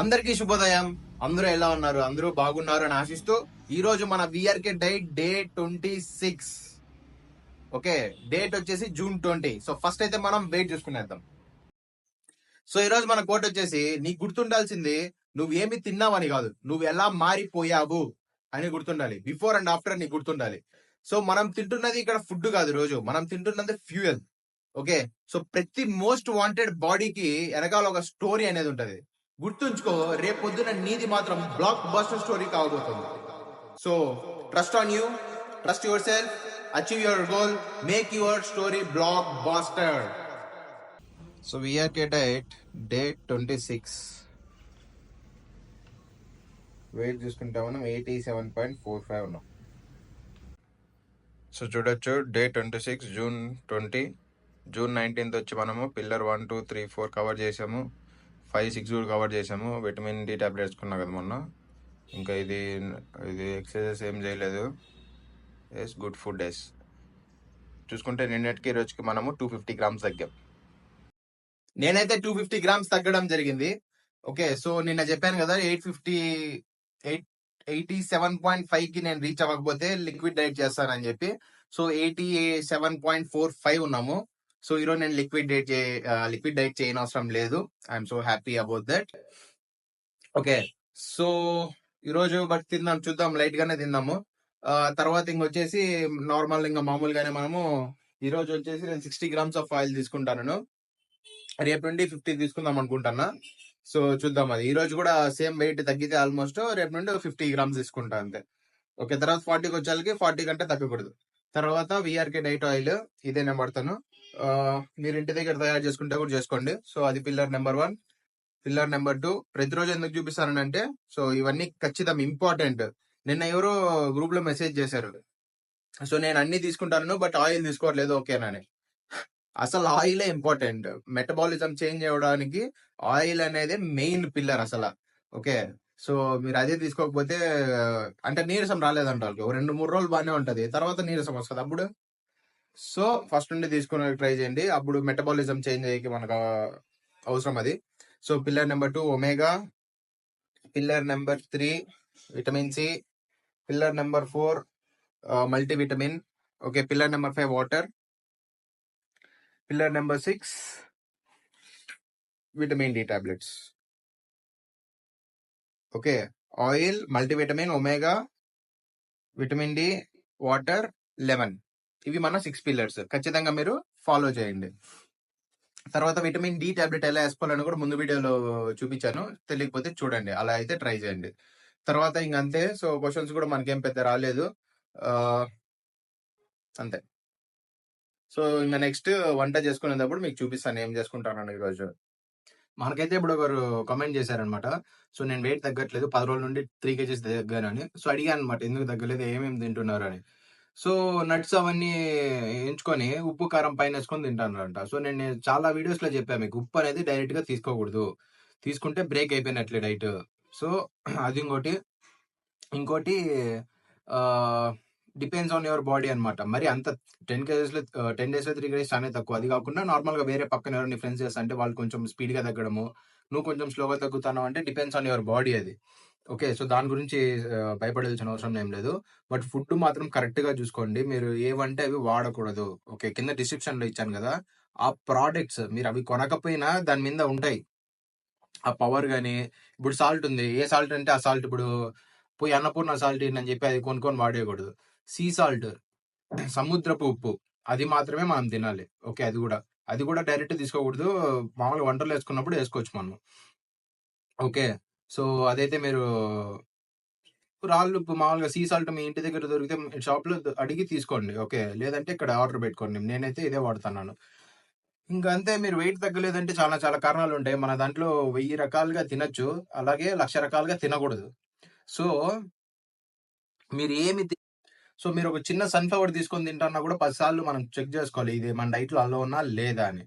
అందరికీ శుభోదయం. అందరూ ఎలా ఉన్నారు? అందరూ బాగున్నారు అని ఆశిస్తూ ఈ రోజు మన VRK diet day twenty six. Okay date వచ్చేసి జూన్ ట్వంటీ. సో ఫస్ట్ అయితే మనం వెయిట్ చూసుకునేద్దాం. సో ఈ రోజు మన కోట్ వచ్చేసి నీకు గుర్తుండాల్సింది నువ్వు ఏమి తిన్నావని కాదు నువ్వు ఎలా మారిపోయావు అని గుర్తుండాలి. బిఫోర్ అండ్ ఆఫ్టర్ నీకు గుర్తుండాలి. సో మనం తింటున్నది ఇక్కడ ఫుడ్ కాదు రోజు. మనం తింటున్నది ఫ్యూయల్. ఓకే సో ప్రతి మోస్ట్ వాంటెడ్ బాడీకి వెనకాల ఒక స్టోరీ అనేది ఉంటది. గుర్తుంచుకో రేపు నీది మాత్రం blockbuster story కావబోతుంది so trust on you trust yourself achieve your goal make your story blockbuster so VRK diet date twenty six weight చూసుకుంటే మనం eighty seven point four five ఉన్నాం. సో చూడొచ్చు day twenty six June twenty June nineteenth వచ్చి మనము pillar one two three four cover చేసాము. Five six కూడా cover చేసాము vitamin D tablet కొన్నా కదా మొన్న. ఇంకా ఇది ఇది ఎక్సర్సైజెస్ ఏం చేయలేదు. ఎస్ గుడ్ ఫుడ్ ఎస్ చూసుకుంటే నిన్నటికి రోజుకి మనము టూ ఫిఫ్టీ గ్రామ్స్ తగ్గాం. నేనైతే టూ ఫిఫ్టీ గ్రామ్స్ తగ్గడం జరిగింది. ఓకే సో నిన్న చెప్పాను కదా eight fifty eight eighty seven point ఫైవ్కి నేను రీచ్ అవ్వకపోతే లిక్విడ్ డైట్ చేస్తానని చెప్పి. So eighty seven point four five ఉన్నాము. సో ఈరోజు నేను లిక్విడ్ డైట్ లిక్విడ్ డైట్ చేయని అవసరం లేదు. I'm so happy about that okay so ఈరోజు బట్ తిందాం చూద్దాం లైట్ గానే తిందాము తర్వాత ఇంకొచ్చేసి నార్మల్ ఇంకా మామూలుగానే మనము ఈ రోజు వచ్చేసి నేను సిక్స్టీ గ్రామ్స్ ఆఫ్ ఆయిల్ తీసుకుంటాను రేపు నుండి ఫిఫ్టీ తీసుకుందాం అనుకుంటున్నా. సో చూద్దాం అది. ఈ రోజు కూడా సేమ్ వెయిట్ తగ్గితే ఆల్మోస్ట్ రేపు నుండి ఫిఫ్టీ గ్రామ్స్ తీసుకుంటా అంతే. ఓకే తర్వాత ఫార్టీకి వచ్చేకి ఫార్టీ కంటే తగ్గకూడదు. తర్వాత విఆర్కే డైట్ ఆయిల్ ఇదే నేను పడతాను మీరు ఇంటి దగ్గర తయారు చేసుకుంటే కూడా చేసుకోండి. సో అది pillar number one. Pillar number two. ప్రతిరోజు ఎందుకు చూపిస్తానంటే సో ఇవన్నీ ఖచ్చితం ఇంపార్టెంట్. నిన్న ఎవరో గ్రూప్లో మెసేజ్ చేశారు. సో నేను అన్ని తీసుకుంటాను బట్ ఆయిల్ తీసుకోవట్లేదు ఓకేనని అసలు ఆయిలే ఇంపార్టెంట్. మెటబాలిజం చేంజ్ అవ్వడానికి ఆయిల్ అనేది మెయిన్ పిల్లర్ అసలు. ఓకే? సో మీరు అదే తీసుకోకపోతే అంటే నీరసం రాలేదంట వాళ్ళకి రెండు మూడు రోజులు బాగానే ఉంటది. తర్వాత నీరసం వస్తుంది అప్పుడు? సో ఫస్ట్ నుండి తీసుకునే ట్రై చేయండి. అప్పుడు మెటబాలిజం చేంజ్ అయ్యేకి మనకు అవసరం అది. So pillar number two omega. Pillar number three vitamin C. Pillar number four multivitamin. Okay pillar number five water. Pillar number six vitamin D tablets. Okay oil multivitamin omega. Vitamin D water lemon. ఇవి మన six pillars ఖచ్చితంగా మీరు follow చేయండి. తర్వాత vitamin D tablet ఎలా వేసుకోవాలని కూడా ముందు వీడియోలో చూపించాను. తెలియకపోతే చూడండి. అలా అయితే ట్రై చేయండి. తర్వాత ఇంక అంతే సో క్వశ్చన్స్ కూడా మనకేం పెద్ద రాలేదు. అంతే. సో ఇంకా నెక్స్ట్ వంట చేసుకునేటప్పుడు మీకు చూపిస్తాను ఏం చేసుకుంటాను ఈరోజు. మనకైతే ఇప్పుడు ఒకరు కమెంట్ చేశారనమాట. సో నేను వెయిట్ తగ్గట్లేదు. పది రోజుల నుండి త్రీ కేజీస్ తగ్గానని. సో అడిగాను అనమాట ఎందుకు తగ్గలేదు? ఏమేమి తింటున్నారు? అని. సో నట్స్ అవన్నీ ఎంచుకొని ఉప్పు కారం పైన వేసుకొని తింటానంట. సో నేను చాలా వీడియోస్లో చెప్పాను మీకు. ఉప్పు అనేది డైరెక్ట్గా తీసుకోకూడదు. తీసుకుంటే బ్రేక్ అయిపోయినట్లే డైట్. సో అది ఇంకోటి. ఇంకోటి డిపెండ్స్ ఆన్ యువర్ బాడీ అనమాట మరి అంత టెన్ కేజెస్లో టెన్ డేస్లో త్రీ కేజెస్ అనేది తక్కువ. అది కాకుండా నార్మల్గా వేరే పక్కన ఎవరైనా ఫ్రెండ్స్ చేస్తా అంటే వాళ్ళు కొంచెం స్పీడ్గా తగ్గడము నువ్వు కొంచెం స్లోగా తగ్గుతాను అంటే డిపెండ్స్ ఆన్ యువర్ బాడీ అది. ఓకే. సో దాని గురించి భయపడాల్సిన అవసరం ఏం లేదు. బట్ ఫుడ్ మాత్రం కరెక్ట్గా చూసుకోండి. మీరు ఏవంటే అవి వాడకూడదు. ఓకే. కింద డిస్క్రిప్షన్లో ఇచ్చాను కదా! ఆ ప్రోడక్ట్స్ మీరు అవి కొనకపోయినా దాని మీద ఉంటాయి. ఆ పవర్ కానీ ఇప్పుడు సాల్ట్ ఉంది. ఏ సాల్ట్ అంటే ఆ సాల్ట్ ఇప్పుడు పోయి అన్నపూర్ణ సాల్ట్ అని చెప్పి అది కొనుక్కొని వాడేయకూడదు. సీ సాల్ట్ సముద్రపు ఉప్పు అది మాత్రమే మనం తినాలి. ఓకే. అది కూడా. అది కూడా డైరెక్ట్ తీసుకోకూడదు. మామూలుగా వంటలు వేసుకున్నప్పుడు వేసుకోవచ్చు మనం ఓకే. సో అదైతే మీరు రాళ్ళు మామూలుగా సీ సాల్ట్ మీ ఇంటి దగ్గర దొరికితే షాప్లో అడిగి తీసుకోండి. ఓకే? లేదంటే ఇక్కడ ఆర్డర్ పెట్టుకోండి. నేనైతే ఇదే వాడుతున్నాను. ఇంకా అంతే మీరు వెయిట్ తగ్గలేదంటే చాలా చాలా కారణాలు ఉంటాయి మన దాంట్లో వెయ్యి రకాలుగా తినచ్చు. అలాగే లక్ష రకాలుగా తినకూడదు. సో మీరు ఏమి తి- సో మీరు ఒక చిన్న సన్ఫ్లవర్ తీసుకొని తింటున్నా కూడా పది సార్లు మనం చెక్ చేసుకోవాలి. ఇది మన డైట్లో అలో ఉన్నా లేదా అని.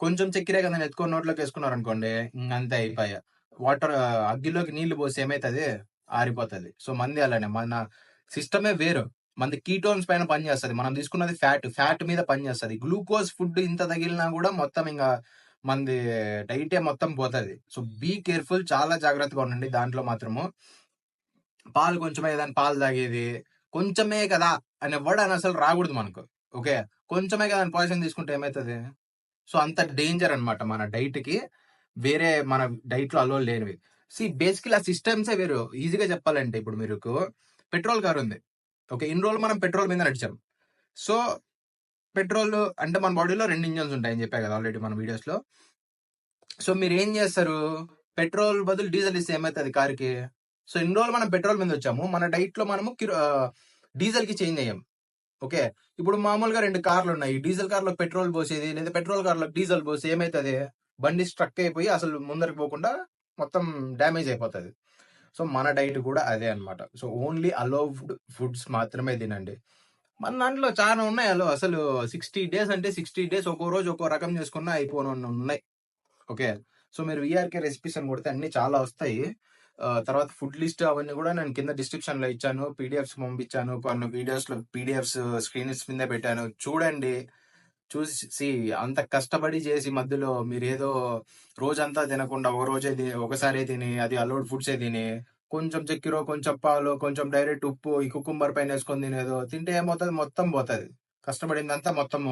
కొంచెం చక్కెరే కదా ఎత్తుకొని నోట్లోకి వేసుకున్నారు అనుకోండి ఇంక అంతే అయిపోయా. వాటర్ అగ్గిలోకి నీళ్ళు పోసి ఏమైతుంది? ఆరిపోతుంది. సో మంది అలానే. మన సిస్టమే వేరు. మనది కీటోన్స్ పైన పనిచేస్తుంది మనం తీసుకున్నది ఫ్యాట్. ఫ్యాట్ మీద పనిచేస్తుంది గ్లూకోజ్ ఫుడ్ ఇంత తగిలినా కూడా మొత్తం ఇంకా మనది డైటే మొత్తం పోతుంది. సో బీ కేర్ఫుల్ చాలా జాగ్రత్తగా ఉండండి దాంట్లో మాత్రము. పాలు కొంచెమే దాని పాలు తాగేది కొంచెమే కదా అని వర్డ్ అని అసలు రాకూడదు మనకు. ఓకే? కొంచెమే కదా పాయిజన్ తీసుకుంటే ఏమవుతుంది సో అంత డేంజర్ అనమాట మన డైట్కి. వేరే మన డైట్లో అలో లేనివి. సి బేసికలీ ఆ సిస్టమ్సే వేరు. ఈజీగా చెప్పాలంటే ఇప్పుడు మీకు పెట్రోల్ కార్ ఉంది. ఓకే ఇన్ని రోజులు మనం పెట్రోల్ మీద నడిచాం. సో పెట్రోల్ అంటే మన బాడీలో రెండు ఇంజన్స్ ఉంటాయని చెప్పా కదా ఆల్రెడీ మన వీడియోస్లో సో మీరు ఏం చేస్తారు? పెట్రోల్ బదులు డీజిల్ ఇస్తే ఏమవుతుంది కార్కి? సో ఇన్ని రోజులు మనం పెట్రోల్ మీద వచ్చాము. మన డైట్లో మనము డీజిల్కి చేంజ్ అయ్యాం. ఓకే ఇప్పుడు మామూలుగా రెండు కార్లు ఉన్నాయి. డీజిల్ కార్లో పెట్రోల్ పోసేది లేదా పెట్రోల్ కార్లో డీజిల్ పోసి ఏమవుతుంది బండి స్ట్రక్ అయిపోయి అసలు ముందరికి పోకుండా మొత్తం డ్యామేజ్ అయిపోతుంది. సో మన డైట్ కూడా అదే అన్నమాట. సో ఓన్లీ అలోవ్డ్ ఫుడ్స్ మాత్రమే తినండి. మన దాంట్లో చాలా ఉన్నాయి అలో అసలు సిక్స్టీ డేస్ అంటే సిక్స్టీ డేస్ ఒక్కో రోజు ఒక్కో రకం చేసుకున్నా అయిపోను ఉన్నాయి. ఓకే? సో మీరు విఆర్కే రెసిపీస్ అని కొడితే అన్ని చాలా వస్తాయి. తర్వాత ఫుడ్ లిస్ట్ అవన్నీ కూడా నేను కింద డిస్క్రిప్షన్లో ఇచ్చాను. పీడిఎఫ్స్ పంపించాను. కొన్ని వీడియోస్లో పీడిఎఫ్స్ స్క్రీన్స్ మీద పెట్టాను. చూడండి. చూసి అంత కష్టపడి చేసి మధ్యలో మీరు ఏదో రోజంతా తినకుండా ఒక రోజే తిని ఒకసారి తిని అది అలోడ్ ఫుడ్సే తిని కొంచెం చక్కెర కొంచెం పాలు కొంచెం డైరెక్ట్ ఉప్పు ఈ కుకుంబర్ పైన వేసుకొని తినేదో తింటే ఏమవుతుంది? మొత్తం పోతుంది. కష్టపడిందంతా మొత్తం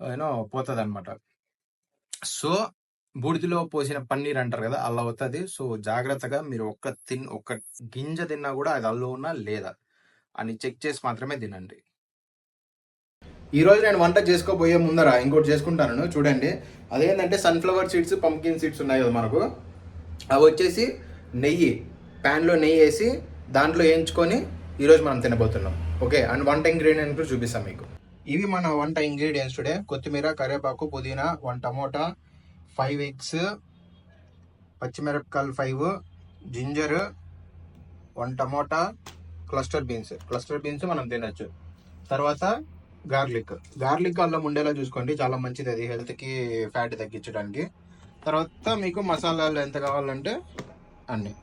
యూనో పోతుంది అనమాట సో బూడిదలో పోసిన పన్నీర్ అంటారు కదా అలా అవుతుంది. సో జాగ్రత్తగా మీరు ఒక్క తిన్ ఒక్క గింజ తిన్నా కూడా అది అల్లు ఉన్నా లేదా అని చెక్ చేసి మాత్రమే తినండి. ఈరోజు నేను వంట చేసుకోబోయే ముందర ఇంకోటి చేసుకుంటాను. చూడండి. అదేంటంటే సన్ఫ్లవర్ సీడ్స్ పంకిన్ సీడ్స్ ఉన్నాయి కదా మనకు. అవి వచ్చేసి నెయ్యి ప్యాన్లో నెయ్యి వేసి దాంట్లో వేయించుకొని ఈరోజు మనం తినబోతున్నాం. ఓకే. అండ్ వంట ఇంగ్రీడియంట్ కూడా చూపిస్తాం మీకు. ఇవి మన వంట ఇంగ్రీడియంట్స్ టుడే కొత్తిమీర కరివేపాకు పుదీనా వన్ టమోటా ఫైవ్ ఎగ్స్ పచ్చిమిరపకాయలు five ginger one tomato cluster beans cluster beans మనం తినచ్చు. తర్వాత గార్లిక్. గార్లిక్ అల్లం ఉండేలా చూసుకోండి. చాలా మంచిది అది. హెల్త్కి ఫ్యాట్ తగ్గించడానికి. తర్వాత మీకు మసాలాలు ఎంత కావాలంటే అన్ని.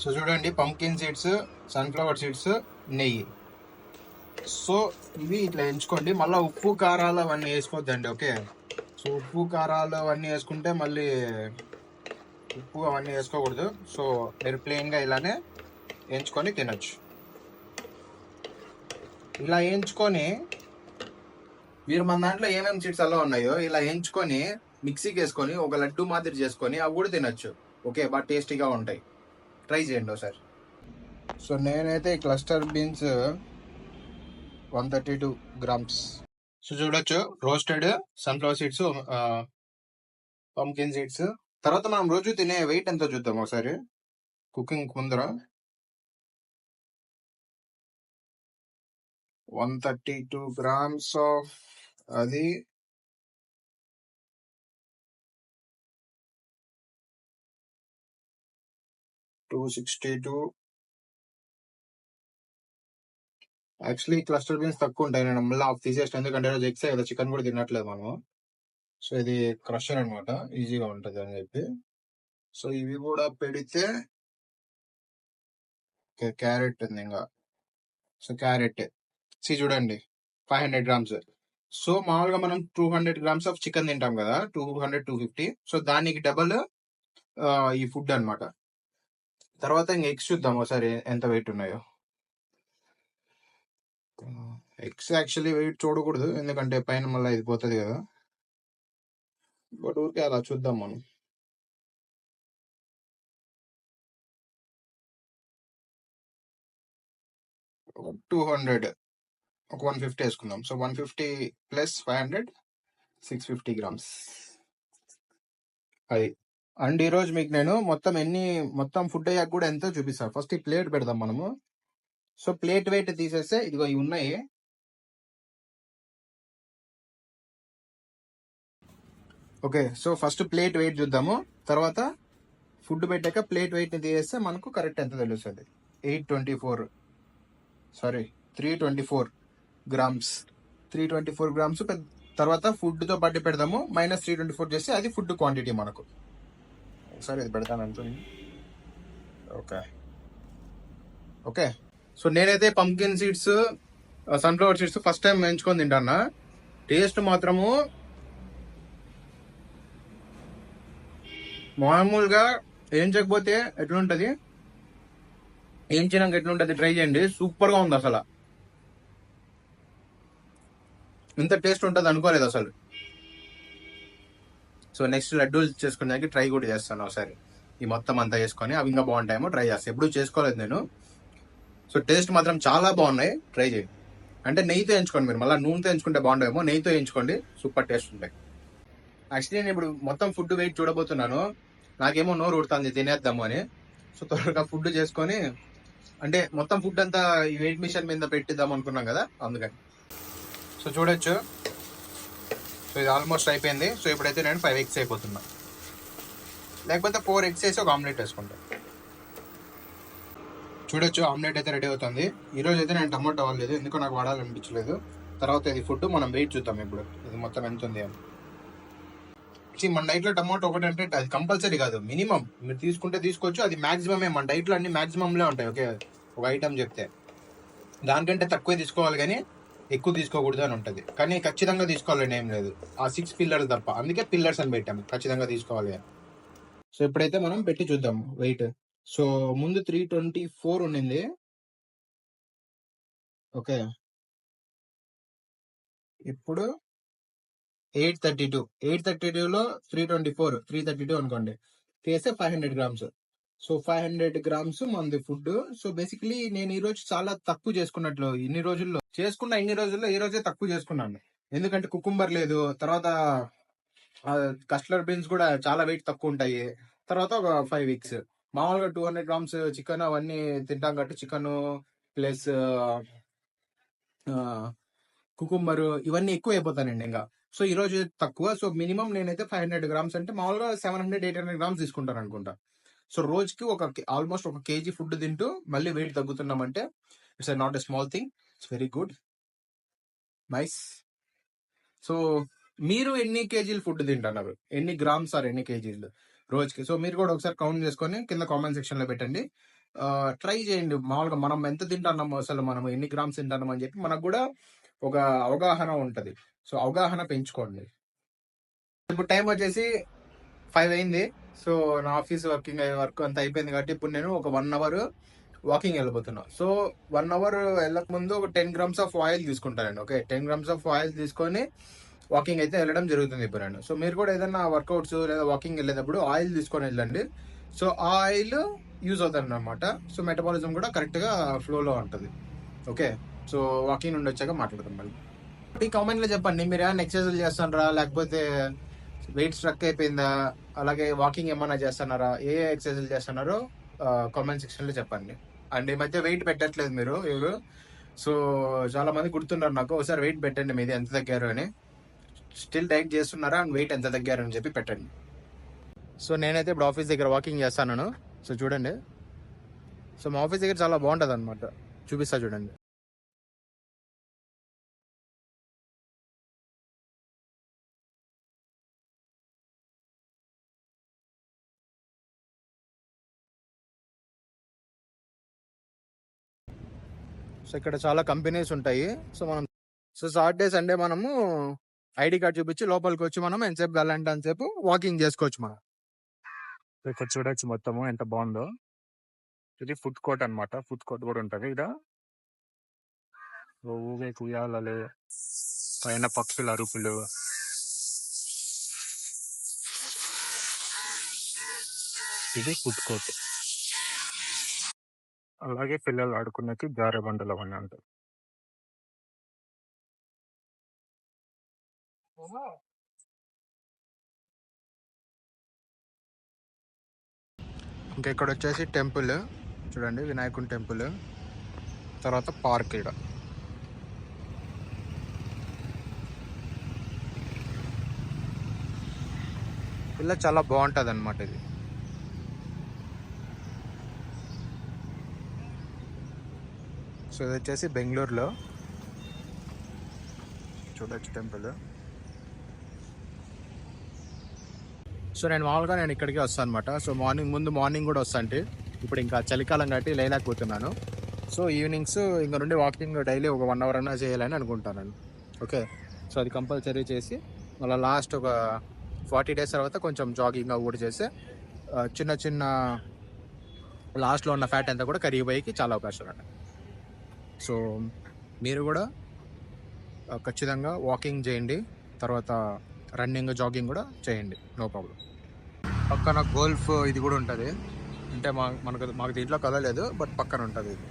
సో చూడండి. పంకిన్ సీడ్స్ సన్ఫ్లవర్ సీడ్స్ నెయ్యి. సో ఇవి ఇట్లా ఎంచుకోండి. మళ్ళీ ఉప్పు కారాలు అవన్నీ వేసుకోవద్దండి. ఓకే? సో ఉప్పు కారాలు అవన్నీ వేసుకుంటే మళ్ళీ ఉప్పు అవన్నీ వేసుకోకూడదు. సో మీరు ప్లెయిన్గా ఇలానే ఎంచుకొని తినచ్చు. ఇలా ఎంచుకొని మీరు మన దాంట్లో ఏమేమి సీడ్స్ అలా ఉన్నాయో ఇలా ఎంచుకొని మిక్సీకి వేసుకొని ఒక లడ్డు మాదిరి చేసుకొని అవి కూడా తినొచ్చు. ఓకే బాగా టేస్టీగా ఉంటాయి. ట్రై చేయండి ఒకసారి. సో నేనైతే cluster beans one thirty two grams. So చూడొచ్చు roasted sunflower seeds pumpkin seeds. తర్వాత మనం రోజు తినే వెయిట్ ఎంతో చూద్దాం ఒకసారి. కుకింగ్ ముందర. One thirty two grams of అది two sixty two actually cluster beans తక్కువ ఉంటాయి. నేను మళ్ళీ ఆఫ్ తీసేసిన ఎందుకంటే రోజు ఎగ్స్ కదా చికెన్ కూడా తినట్లేదు మనం. సో ఇది క్రషర్ అనమాట ఈజీగా ఉంటుంది అని చెప్పి. సో ఇవి కూడా పెడితే క్యారెట్ ఉంది ఇంకా. సో క్యారెట్ సి చూడండి ఫైవ్ హండ్రెడ్ గ్రామ్స్ సో మామూలుగా మనం two hundred grams of chicken తింటాం కదా two hundred two fifty so దానికి డబల్ ఈ ఫుడ్ అన్నమాట. తర్వాత ఇంక ఎగ్స్ చూద్దాం ఒకసారి ఎంత వెయిట్ ఉన్నాయో. ఎగ్స్ యాక్చువల్లీ వెయిట్ చూడకూడదు ఎందుకంటే పైన మళ్ళీ ఇది పోతుంది కదా. బట్ ఊరికే అలా చూద్దాం మనం. టూ హండ్రెడ్ ఒక వన్ ఫిఫ్టీ వేసుకుందాం. So one fifty plus five hundred six fifty grams. అది. అండ్ ఈరోజు మీకు నేను మొత్తం ఎన్ని మొత్తం ఫుడ్ అయ్యాక కూడా ఎంతో చూపిస్తాను ఫస్ట్ ఈ ప్లేట్ పెడదాం మనము. సో ప్లేట్ వెయిట్ తీసేస్తే ఇదిగో ఇవి ఉన్నాయి. Okay. So first plate weight చూద్దాము. తర్వాత ఫుడ్ పెట్టాక ప్లేట్ వెయిట్ని తీసేస్తే మనకు కరెక్ట్ ఎంత తెలుస్తుంది? Eight twenty four. Sorry three twenty four. Grams. Three twenty four grams తర్వాత ఫుడ్తో పాటు పెడదాము. మైనస్ త్రీ ట్వంటీ ఫోర్ చేస్తే అది ఫుడ్ క్వాంటిటీ మనకు. ఒకసారి ఇది పెడతాను అనుకుని ఓకే. ఓకే. సో నేనైతే pumpkin seeds sunflower seeds first time ఎంచుకొని తింటాను టేస్ట్ మాత్రము మామూలుగా వేయించకపోతే ఎట్లుంటది? వేయించినాక ఎట్లుంటది? ట్రై చేయండి. సూపర్గా ఉంది అసలు. ఇంత టేస్ట్ ఉంటుంది అనుకోలేదు అసలు. సో నెక్స్ట్ లడ్డూలు చేసుకునేదానికి ట్రై కూడా చేస్తాను ఒకసారి. ఈ మొత్తం అంతా చేసుకొని అవి ఇంకా బాగుంటాయేమో ట్రై చేస్తాను ఎప్పుడు చేసుకోలేదు నేను. సో టేస్ట్ మాత్రం చాలా బాగున్నాయి. ట్రై చేయండి అంటే నెయ్యితో ఎంచుకోండి మీరు. మళ్ళీ నూనెతో ఎంచుకుంటే బాగుండేమో. నెయ్యితో ఎంచుకోండి సూపర్ టేస్ట్ ఉంటాయి. యాక్చువల్లీ నేను ఇప్పుడు మొత్తం ఫుడ్ వెయిట్ చూడబోతున్నాను. నాకేమో నోరు ఉడుతుంది తినేద్దాము అని. సో త్వరగా ఫుడ్ చేసుకొని అంటే మొత్తం ఫుడ్ అంతా ఈ వెయిట్ మిషన్ మీద పెట్టిద్దాం అనుకున్నాం కదా అందుకని. సో చూడొచ్చు. సో ఇది ఆల్మోస్ట్ అయిపోయింది. సో ఇప్పుడైతే నేను ఫైవ్ ఎగ్స్ అయిపోతున్నా. లేకపోతే ఫోర్ ఎగ్స్ వేసి ఒక ఆమ్లెట్ వేసుకుంటా. చూడొచ్చు ఆమ్లెట్ అయితే రెడీ అవుతుంది. ఈరోజు అయితే నేను టమాటో అవ్వలేదు. ఎందుకో నాకు వాడాలనిపించలేదు. తర్వాత ఇది ఫుడ్ మనం వెయిట్ చూద్దాం ఇప్పుడు. ఇది మొత్తం ఎంత ఉంది అని. మన డైట్లో టమాటో ఒకటి అంటే అది కంపల్సరీ కాదు. మినిమం. మీరు తీసుకుంటే తీసుకోవచ్చు. అది మాక్సిమమే మన డైట్లో అన్ని maximum ఉంటాయి. ఓకే? ఒక ఐటమ్ చెప్తే. దానికంటే తక్కువే తీసుకోవాలి కానీ ఎక్కువ తీసుకోకూడదు అని ఉంటుంది. కానీ ఖచ్చితంగా తీసుకోవాలని ఏం లేదు. ఆ సిక్స్ పిల్లర్స్ తప్ప. అందుకే పిల్లర్స్ అని పెట్టాము ఖచ్చితంగా తీసుకోవాలి అని. సో ఇప్పుడైతే మనం పెట్టి చూద్దాం. వెయిట్ సో ముందు త్రీ ట్వంటీ ఫోర్ ఉండింది ఓకే. ఇప్పుడు eight thirty two eight thirty two three twenty four three thirty two అనుకోండి. చేస్తే five hundred grams so five hundred grams మంది ఫుడ్ సో బేసిక్లీ నేను ఈ రోజు చాలా తక్కువ చేసుకున్నట్లు ఇన్ని రోజుల్లో. చేసుకున్న ఇన్ని రోజుల్లో ఈ రోజే తక్కువ చేసుకున్నాను. ఎందుకంటే కుకుంబర్ లేదు తర్వాత కస్టలర్ బీన్స్ కూడా చాలా వెయిట్ తక్కువ ఉంటాయి. తర్వాత ఒక ఫైవ్ వీక్స్ మామూలుగా టూ హండ్రెడ్ గ్రామ్స్ చికెన్ అవన్నీ తింటాం కాబట్టి చికెన్ ప్లస్ కుకుంబర్ ఇవన్నీ ఎక్కువ అయిపోతానండి ఇంకా. సో ఈ రోజు తక్కువ. సో మినిమం నేనైతే ఫైవ్ హండ్రెడ్ గ్రామ్స్ అంటే మామూలుగా seven hundred eight hundred grams తీసుకుంటాను అనుకుంటా. సో రోజుకి ఒక ఆల్మోస్ట్ ఒక కేజీ ఫుడ్ తింటూ మళ్ళీ weight తగ్గుతున్నామంటే it's not a small thing it's very good nice so మీరు ఎన్ని కేజీలు ఫుడ్ తింటున్నారు? ఎన్ని గ్రామ్స్ ఆర్ ఎన్ని కేజీలు రోజుకి? సో మీరు కూడా ఒకసారి కౌంట్ చేసుకొని కింద కామెంట్ సెక్షన్లో పెట్టండి. ట్రై చేయండి. మామూలుగా మనం ఎంత తింటున్నాము అసలు మనం ఎన్ని గ్రామ్స్ తింటున్నాం అని చెప్పి మనకు కూడా ఒక అవగాహన ఉంటుంది. సో అవగాహన పెంచుకోండి. ఇప్పుడు టైం వచ్చేసి ఫైవ్ అయింది. సో నా ఆఫీస్ వర్కింగ్ వర్క్ అంతా అయిపోయింది కాబట్టి ఇప్పుడు నేను ఒక వన్ అవర్ వాకింగ్ వెళ్ళిపోతున్నా సో వన్ అవర్ వెళ్ళక ముందు ఒక టెన్ గ్రామ్స్ ఆఫ్ ఆయిల్ తీసుకుంటానండి okay ten grams of oil తీసుకొని వాకింగ్ అయితే వెళ్ళడం జరుగుతుంది ఇప్పుడు నేను. సో మీరు కూడా ఏదైనా వర్కౌట్స్ లేదా వాకింగ్ వెళ్ళేటప్పుడు ఆయిల్ తీసుకొని వెళ్ళండి. సో ఆ ఆయిల్ యూజ్ అవుతుంది అనమాట సో మెటబాలిజం కూడా కరెక్ట్గా ఫ్లోలో ఉంటుంది. ఓకే సో వాకింగ్ నుండి వచ్చాక మాట్లాడదాం మళ్ళీ. ఈ కామెంట్లో చెప్పండి. మీరు ఏమైనా ఎక్సర్సైజ్ రా లేకపోతే వెయిట్ స్ట్రక్ అయిపోయిందా? అలాగే వాకింగ్ ఏమైనా చేస్తున్నారా? ఏ ఎక్సర్సైజ్ చేస్తున్నారో కామెంట్ సెక్షన్లో చెప్పండి. అండ్ ఈ మధ్య వెయిట్ పెట్టట్లేదు మీరు ఎవరు సో చాలా మంది గుర్తున్నారు నాకు ఒకసారి వెయిట్ పెట్టండి మీది ఎంత తగ్గారు అని. స్టిల్ డైట్ చేస్తున్నారా? అండ్ వెయిట్ ఎంత తగ్గారు అని చెప్పి పెట్టండి. సో నేనైతే ఇప్పుడు ఆఫీస్ దగ్గర వాకింగ్ చేస్తాను. సో చూడండి. సో మా ఆఫీస్ దగ్గర చాలా బాగుంటుంది అనమాట చూపిస్తా చూడండి. సో ఇక్కడ చాలా కంపెనీస్ ఉంటాయి. సో మనం సో సాటర్డే సండే మనము ఐడి కార్డ్ చూపించి లోపలికి వచ్చి మనం ఎంతసేపు వెళ్ళాలంటే అంతసేపు వాకింగ్ చేసుకోవచ్చు మనం. ఇక్కడ చూడొచ్చు మొత్తము ఎంత బాగుందో. ఇది ఫుడ్ కోర్ట్ అన్నమాట. ఫుడ్ కోర్ట్ కూడా ఉంటుంది ఇక్కడ. ఊగే కుయాలలు పైన పక్షుల అరుపులు. ఇది ఫుడ్ కోర్ట్ అలాగే పిల్లలు ఆడుకున్నకి జారే బండలు అవన్నీ ఉంటాయి ఇంకా ఇక్కడ వచ్చేసి టెంపుల్. చూడండి వినాయకుని టెంపుల్. తర్వాత పార్క్ ఇక్కడ ఇలా చాలా బాగుంటుంది అనమాట ఇది. సో ఇది వచ్చేసి బెంగళూరులో. చూడొచ్చు టెంపుల్. సో నేను మామూలుగా నేను ఇక్కడికి వస్తాను అనమాట సో మార్నింగ్ ముందు మార్నింగ్ కూడా వస్తాంటి. ఇప్పుడు ఇంకా చలికాలం కాబట్టి లేలేకపోతున్నాను సో ఈవినింగ్స్ ఇంక నుండి వాకింగ్ డైలీ ఒక వన్ అవర్ అయినా చేయాలని అనుకుంటాను ఓకే. సో అది కంపల్సరీ చేసి మళ్ళీ లాస్ట్ ఒక ఫార్టీ డేస్ తర్వాత కొంచెం జాగింగ్ కూడా చేస్తే చిన్న చిన్న లాస్ట్లో ఉన్న ఫ్యాట్ అంతా కూడా కరిగిపోయేకి చాలా అవకాశాలు ఉన్నాయి సో మీరు కూడా ఖచ్చితంగా వాకింగ్ చేయండి. తర్వాత రన్నింగ్ జాగింగ్ కూడా చేయండి. No problem. పక్కన గోల్ఫ్ ఇది కూడా ఉంటుంది. అంటే మా మనకు మాకు దీంట్లో కదలేదు బట్ పక్కన ఉంటుంది ఇది.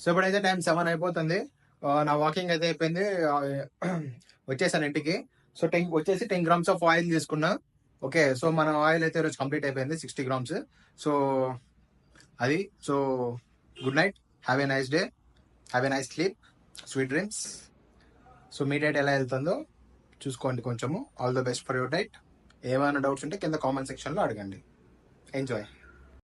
సో ఇప్పుడైతే టైం సెవెన్ అయిపోతుంది. నా వాకింగ్ అయితే అయిపోయింది. వచ్చేసాను ఇంటికి. సో టెన్ వచ్చేసి టెన్ గ్రామ్స్ ఆఫ్ ఆయిల్ తీసుకున్నా. ఓకే సో మన ఆయిల్ అయితే ఈరోజు కంప్లీట్ అయిపోయింది సిక్స్టీ గ్రామ్స్. సో అది. So good night have a nice day have a nice sleep sweet dreams so me diet ఎలా వెళ్తుందో చూసుకోండి కొంచెము. All the best for your diet ఏమైనా డౌట్స్ ఉంటే కింద కామెంట్ సెక్షన్లో అడగండి. ఎంజాయ్